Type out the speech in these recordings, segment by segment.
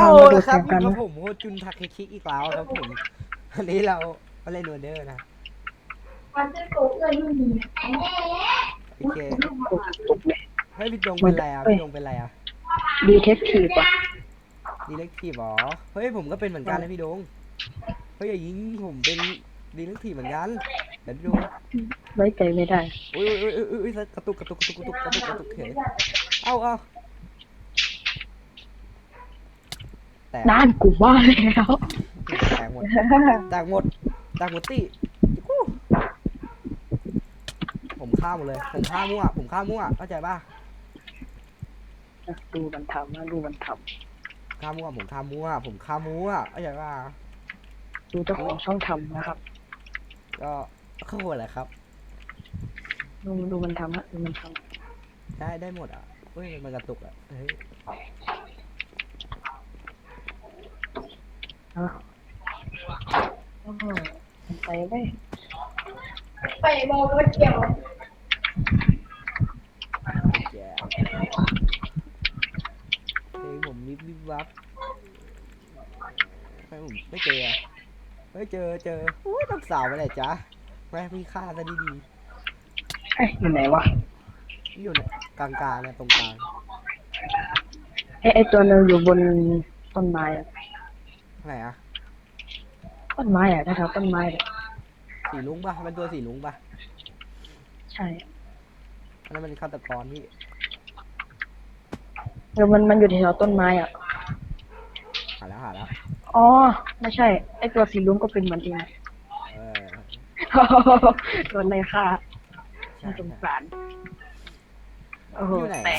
เอามาดูละครับเสียงอยู่กันกับนะผมโฮจุนทาเคชิอีกแล้วครับผมวันนี้เรามาเล่นโนเดอร์นะมันจะโกงเงินไม่มีโอเคตกเลยเฮ้ยพี่ดงเป็นไรอะเอ้ยพี่ดงเป็นไรอะดีเทคทีฟอะดีเล็กทีฟหรอเฮ้ยผมก็เป็นเหมือนกันนะพี่ดงเฮ้ยอย่ายิงผมเป็นดีเล็กทีฟเหมือนกันเดี๋ยวพี่ดงไว้ใจไม่ได้อุ้ยอุ้ยอุ้ยอุ้ยอุ้ยกระตุกกระตุกกระตุกกระตุกกระตุกกระตุกเขยเอาเอา แตกด้านกูว่าแล้วแตกหมดแตกหมดแตกหมดตีกูผมฆ่าหมดเลย ผมฆ่ามั่ว ผมฆ่ามั่ว เข้าใจป่ะดูมันทำนะดูมันทฆ่ามั่ว ผมฆ่ามั่ว ผมฆ่ามั่ว เข้าใจป่ะำดูเจ้าของช่องทำนะครับก็เข้าหมดแหละครับ ดูดูมันทำฮะดูมันทได้ได้หมดอะเฮ้ย มันกระตุกอะ เฮ้ยำ อะอ๋อมันไปไว้ยไปมองรถเกี่ยวแย่เพลงผมวิบวิบวับไม่ผมไม่เจอไม่เจอเจออุ้ยต้องสาวไปไหนจ๊ะแม่พี่ฆ่าซะดีเอ้ยอยู่ไหนวะๆอยู่เนี่ยกลางๆเนี่ยตรงกลางไอไอตัวนึงอยู่บนต้นไม้อะ ไหนอะต้นไม้อะแถวๆต้นไม้อะสีลุงปะเป็นตัวสีลุงปะใช่อันนั้นมันฆาตกรพี่เออมันมันอยู่แถวๆต้นไม้อะหาแล้วหาแล้วอ๋อ ไม่ใช่ ไอตัวสีลุ้งก็เป็นเหมือนเอง เออโดนเลยค่ะใช่น่าสงใช่ สารโอ้โหอยู่ไหน แต่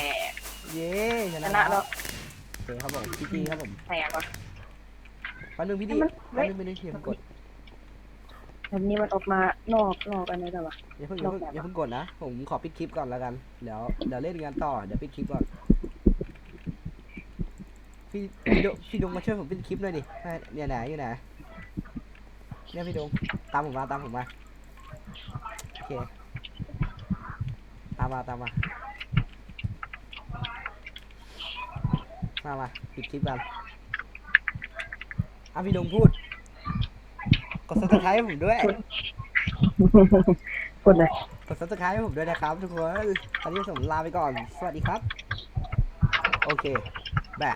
เย้ชชนะนะแล้วโอเคครับผมจีจีครับผม แตกว่ะ แปันนึงพี่ดิมันแปันนึงไม่ได้เทียมกดแบบนี้มันออกมานอกนอกอันนี้แล้ววะอย่าเพิ่งอย่าเพิ่งอย่าเพิ่งกดนะ ผมขอปิดคลิปก่อนแล้วกัน เดี๋ยวเดี๋ยวเล่นกันต่อ เดี๋ยวปิดคลิปก่อน พี่พี่ดงพี่ดงมาช่วยผมปิดคลิปหน่อยดิเนี่ยไหนอยู่ไหนเนี่ยพี่ดงตามผมมาตามผมมาโอเคตามมาตามมามามาปิดคลิปกัน อะพี่ดงพูด กด subscribe ให้ผมด้วย กดเลยกด subscribe ให้ผมด้วยนะครับ ทุกคนตอนนี้ผมลาไปก่อน สวัสดีครับ โอเค